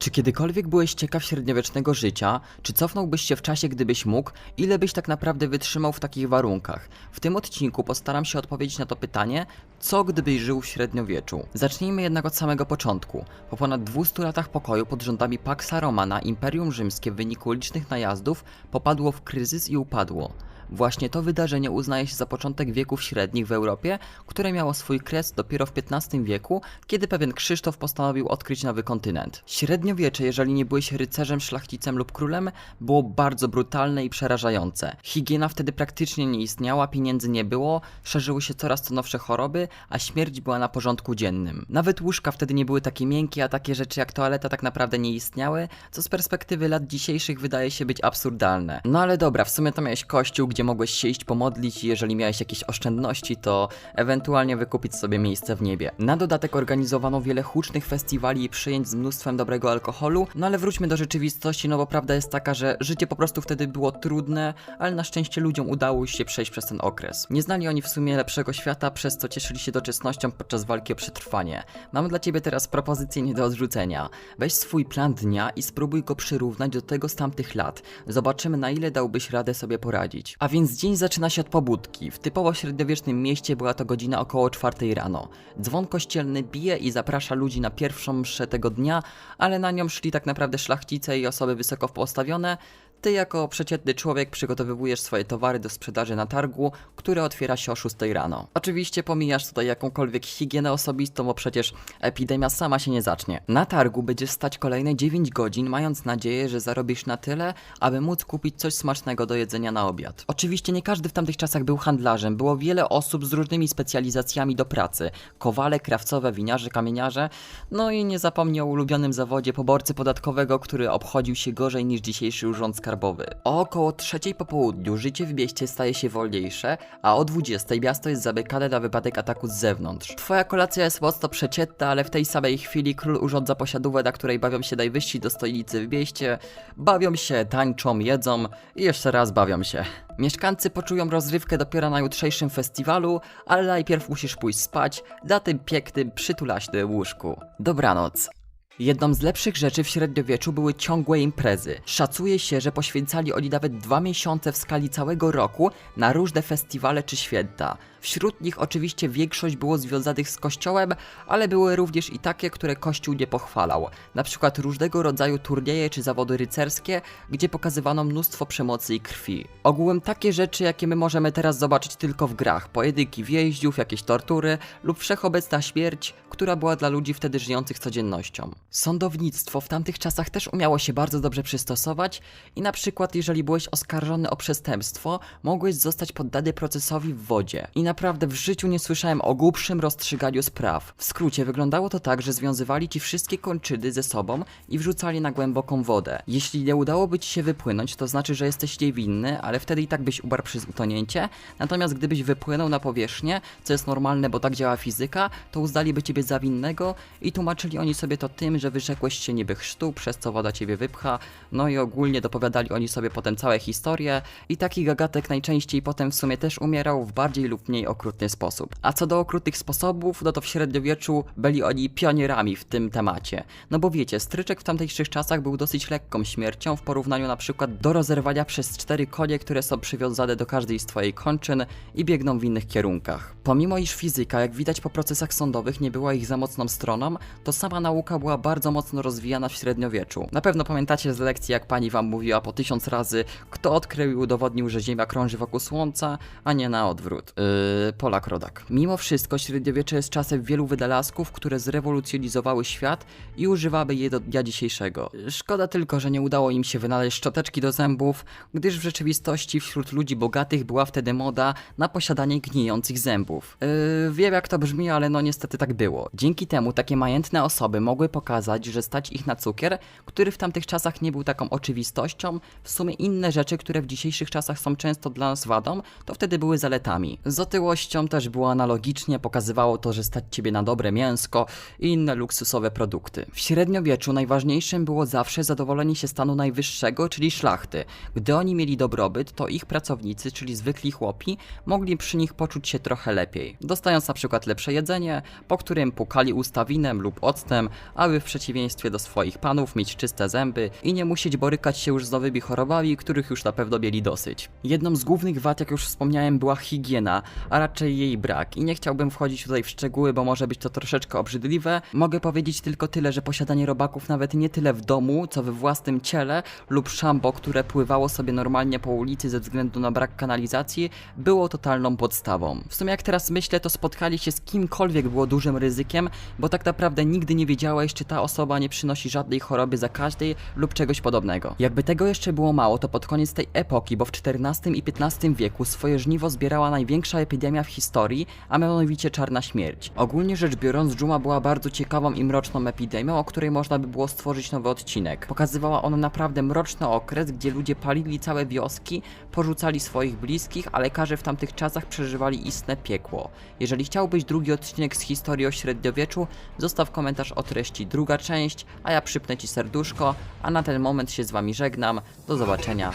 Czy kiedykolwiek byłeś ciekaw średniowiecznego życia? Czy cofnąłbyś się w czasie, gdybyś mógł? Ile byś tak naprawdę wytrzymał w takich warunkach? W tym odcinku postaram się odpowiedzieć na to pytanie, co gdybyś żył w średniowieczu? Zacznijmy jednak od samego początku. Po ponad 200 latach pokoju pod rządami Paxa Romana Imperium Rzymskie w wyniku licznych najazdów popadło w kryzys i upadło. Właśnie to wydarzenie uznaje się za początek wieków średnich w Europie, które miało swój kres dopiero w XV wieku, kiedy pewien Krzysztof postanowił odkryć nowy kontynent. Średniowiecze, jeżeli nie byłeś rycerzem, szlachcicem lub królem, było bardzo brutalne i przerażające. Higiena wtedy praktycznie nie istniała, pieniędzy nie było, szerzyły się coraz to nowsze choroby, a śmierć była na porządku dziennym. Nawet łóżka wtedy nie były takie miękkie, a takie rzeczy jak toaleta tak naprawdę nie istniały, co z perspektywy lat dzisiejszych wydaje się być absurdalne. No ale dobra, w sumie to miałeś kościół, gdzie mogłeś się iść pomodlić i jeżeli miałeś jakieś oszczędności, to ewentualnie wykupić sobie miejsce w niebie. Na dodatek organizowano wiele hucznych festiwali i przyjęć z mnóstwem dobrego alkoholu, no ale wróćmy do rzeczywistości, no bo prawda jest taka, że życie po prostu wtedy było trudne, ale na szczęście ludziom udało się przejść przez ten okres. Nie znali oni w sumie lepszego świata, przez co cieszyli się doczesnością podczas walki o przetrwanie. Mam dla ciebie teraz propozycję nie do odrzucenia. Weź swój plan dnia i spróbuj go przyrównać do tego z tamtych lat. Zobaczymy na ile dałbyś radę sobie poradzić. A więc dzień zaczyna się od pobudki. W typowo średniowiecznym mieście była to godzina około czwartej rano. Dzwon kościelny bije i zaprasza ludzi na pierwszą mszę tego dnia, ale na nią szli tak naprawdę szlachcice i osoby wysoko postawione. Ty jako przeciętny człowiek przygotowywujesz swoje towary do sprzedaży na targu, które otwiera się o 6 rano. Oczywiście pomijasz tutaj jakąkolwiek higienę osobistą, bo przecież epidemia sama się nie zacznie. Na targu będziesz stać kolejne 9 godzin, mając nadzieję, że zarobisz na tyle, aby móc kupić coś smacznego do jedzenia na obiad. Oczywiście nie każdy w tamtych czasach był handlarzem, było wiele osób z różnymi specjalizacjami do pracy. Kowale, krawcowe, winiarze, kamieniarze, no i nie zapomnij o ulubionym zawodzie poborcy podatkowego, który obchodził się gorzej niż dzisiejszy urząd skarbowy. O około trzeciej po południu życie w mieście staje się wolniejsze, a o 20 miasto jest zamykane na wypadek ataku z zewnątrz. Twoja kolacja jest mocno przeciętna, ale w tej samej chwili król urządza posiadówę, na której bawią się najwyżsi dostojnicy w mieście. Bawią się, tańczą, jedzą i jeszcze raz bawią się. Mieszkańcy poczują rozrywkę dopiero na jutrzejszym festiwalu, ale najpierw musisz pójść spać na tym pięknym, przytulaśnym łóżku. Dobranoc. Jedną z lepszych rzeczy w średniowieczu były ciągłe imprezy. Szacuje się, że poświęcali oni nawet dwa miesiące w skali całego roku na różne festiwale czy święta. Wśród nich oczywiście większość było związanych z kościołem, ale były również i takie, które kościół nie pochwalał. Na przykład różnego rodzaju turnieje czy zawody rycerskie, gdzie pokazywano mnóstwo przemocy i krwi. Ogółem takie rzeczy, jakie my możemy teraz zobaczyć tylko w grach. Pojedynki więźniów, jakieś tortury lub wszechobecna śmierć, która była dla ludzi wtedy żyjących codziennością. Sądownictwo w tamtych czasach też umiało się bardzo dobrze przystosować i na przykład jeżeli byłeś oskarżony o przestępstwo, mogłeś zostać poddany procesowi w wodzie. I naprawdę w życiu nie słyszałem o głupszym rozstrzyganiu spraw. W skrócie wyglądało to tak, że związywali ci wszystkie kończyny ze sobą i wrzucali na głęboką wodę. Jeśli nie udałoby ci się wypłynąć, to znaczy, że jesteś niewinny, ale wtedy i tak byś umarł przez utonięcie. Natomiast gdybyś wypłynął na powierzchnię, co jest normalne, bo tak działa fizyka, to uznaliby ciebie za winnego i tłumaczyli oni sobie to tym, że wyrzekłeś się niby chrztu, przez co woda ciebie wypcha. No i ogólnie dopowiadali oni sobie potem całe historie i taki gagatek najczęściej potem w sumie też umierał w bardziej lub mniej okrutny sposób. A co do okrutnych sposobów, no to w średniowieczu byli oni pionierami w tym temacie. No bo wiecie, stryczek w tamtejszych czasach był dosyć lekką śmiercią w porównaniu na przykład do rozerwania przez cztery konie, które są przywiązane do każdej z twojej kończyn i biegną w innych kierunkach. Pomimo iż fizyka, jak widać po procesach sądowych, nie była ich za mocną stroną, to sama nauka była bardzo mocno rozwijana w średniowieczu. Na pewno pamiętacie z lekcji, jak pani wam mówiła po tysiąc razy, kto odkrył i udowodnił, że Ziemia krąży wokół Słońca, a nie na odwrót. Yy, Polak Rodak. Mimo wszystko średniowiecze jest czasem wielu wynalazków, które zrewolucjonizowały świat i używały je do dnia dzisiejszego. Szkoda tylko, że nie udało im się wynaleźć szczoteczki do zębów, gdyż w rzeczywistości wśród ludzi bogatych była wtedy moda na posiadanie gnijących zębów. Yy, wiem jak to brzmi, ale no niestety tak było. Dzięki temu takie majętne osoby mogły pokazać, że stać ich na cukier, który w tamtych czasach nie był taką oczywistością. W sumie inne rzeczy, które w dzisiejszych czasach są często dla nas wadą, to wtedy były zaletami. Z otyłością też było analogicznie, pokazywało to, że stać ciebie na dobre mięsko i inne luksusowe produkty. W średniowieczu najważniejszym było zawsze zadowolenie się stanu najwyższego, czyli szlachty. Gdy oni mieli dobrobyt, to ich pracownicy, czyli zwykli chłopi, mogli przy nich poczuć się trochę lepiej. Dostając na przykład lepsze jedzenie, po którym pukali usta winem lub octem, aby w przeciwieństwie do swoich panów mieć czyste zęby i nie musieć borykać się już z nowymi chorobami, których już na pewno mieli dosyć. Jedną z głównych wad, jak już wspomniałem, była higiena, a raczej jej brak i nie chciałbym wchodzić tutaj w szczegóły, bo może być to troszeczkę obrzydliwe. Mogę powiedzieć tylko tyle, że posiadanie robaków nawet nie tyle w domu, co we własnym ciele lub szambo, które pływało sobie normalnie po ulicy ze względu na brak kanalizacji, było totalną podstawą. W sumie jak teraz myślę, to spotkali się z kimkolwiek było dużym ryzykiem, bo tak naprawdę nigdy nie wiedziałeś, czy ta osoba nie przynosi żadnej choroby zakaźnej lub czegoś podobnego. Jakby tego jeszcze było mało, to pod koniec tej epoki, bo w XIV i XV wieku swoje żniwo zbierała największa epidemia w historii, a mianowicie czarna śmierć. Ogólnie rzecz biorąc, dżuma była bardzo ciekawą i mroczną epidemią, o której można by było stworzyć nowy odcinek. Pokazywała ona naprawdę mroczny okres, gdzie ludzie palili całe wioski, porzucali swoich bliskich, a lekarze w tamtych czasach przeżywali istne piekło. Jeżeli chciałbyś drugi odcinek z historii o średniowieczu, zostaw komentarz o treści druga część, a ja przypnę ci serduszko, a na ten moment się z wami żegnam. Do zobaczenia.